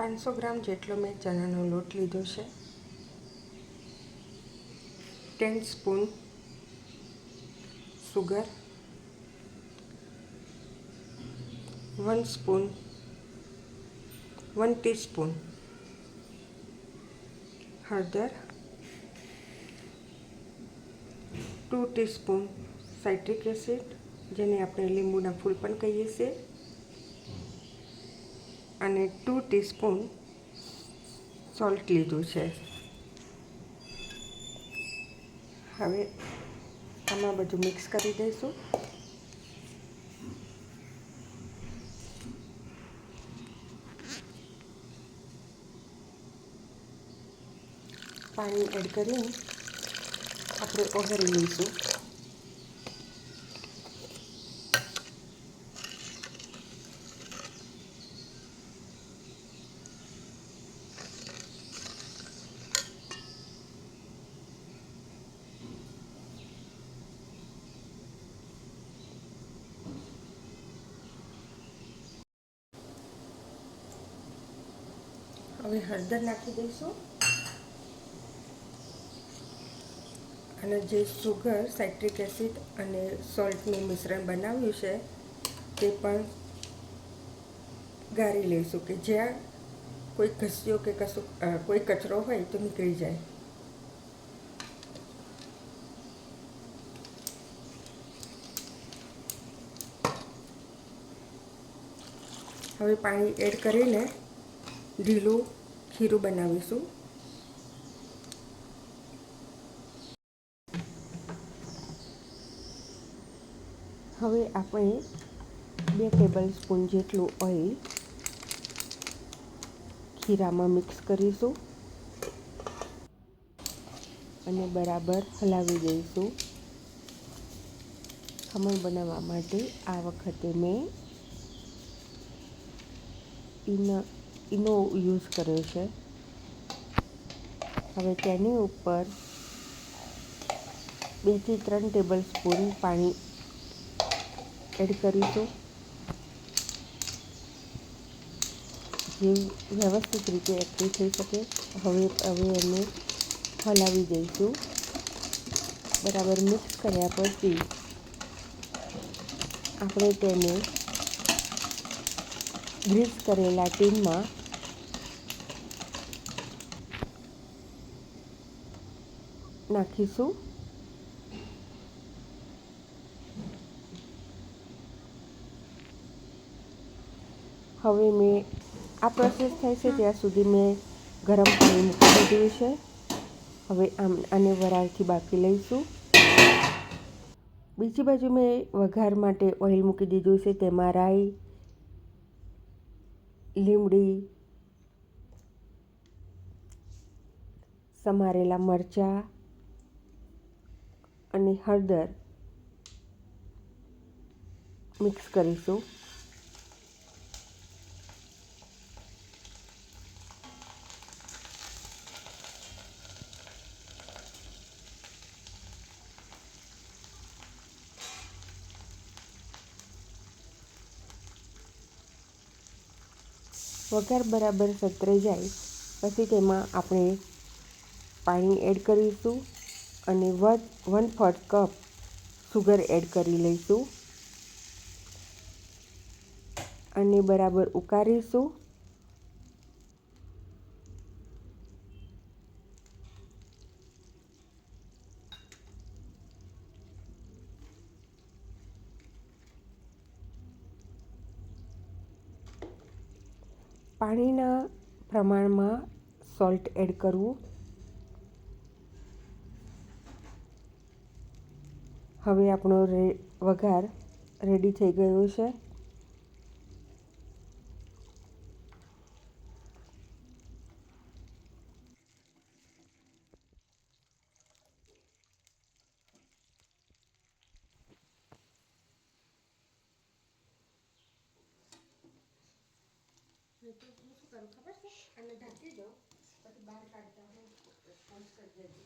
પાંચસો ગ્રામ જેટલો મેં ચણાનો લોટ લીધો છે. Ten spoon sugar one spoon one teaspoon હળદર. ટુ ટીસ્પૂન સાઇટ્રિક એસિડ જેને આપણે લીંબુના ફૂલ પણ કહીએ છીએ. અને ટુ ટીસ્પૂન સોલ્ટ લીધું છે. હવે આમાં બધું મિક્સ કરી દઈશું. પાણી એડ કરીને આપણે ઓગળી લઈશું. હવે હળદર નાખી દઈશું. અને જે સુગર સાઇટ્રિક એસિડ અને સોલ્ટનું મિશ્રણ બનાવ્યું છે, તે પણ ગાળી લઈશું કે જ્યાં કોઈ ઘસ્યો કે કશું કોઈ કચરો હોય તો નીકળી જાય. હવે પાણી એડ કરીને ઢીલું ખીરું બનાવીશું. હવે આપણે બે ટેબલ સ્પૂન જેટલું ઓઇલ ખીરામાં મિક્સ કરીશું. અને બરાબર હલાવી દઈશું. ખમણ બનાવવા માટે આ વખતે મેં ઈનો ઈનો યુઝ કર્યો છે. હવે તેની ઉપર બેથી ત્રણ ટેબલ સ્પૂન પાણી એડ કરીશું. જે વ્યવસ્થિત રીતે એક્ટિવ થઈ શકે. હવે હવે એને હલાવી દઈશું. બરાબર મિક્સ કર્યા પછી આપણે તેને ગ્રીસ કરેલા ટીનમાં નાખીશું. હવે મેં આ પ્રોસેસ થાય છે ત્યાં સુધી મેં ગરમ પાણી મૂકી દીધું છે. હવે આમ આને વરાળથી બાફી લઈશું. બીજી બાજુ મેં વઘાર માટે ઓઇલ મૂકી દીધું છે, તેમાં રાઈ, લીમડી, સમારેલા મરચાં અને હળદર મિક્સ કરીશું. વઘાર બરાબર સતરાઈ જાય. પછી તેમાં આપણે પાણી એડ કરીશું. અને one one fourth cup sugar add કરી લઈશું. અને બરાબર ઉકાળીશું પાણીના પ્રમાણમાં સોલ્ટ એડ કરવું. હવે આપણો રે, વઘાર રેડી થઈ ગયો છે. ખબર છે? અને ઢાંકી દો પછી બહાર કાઢતા હોય કરી દેજો.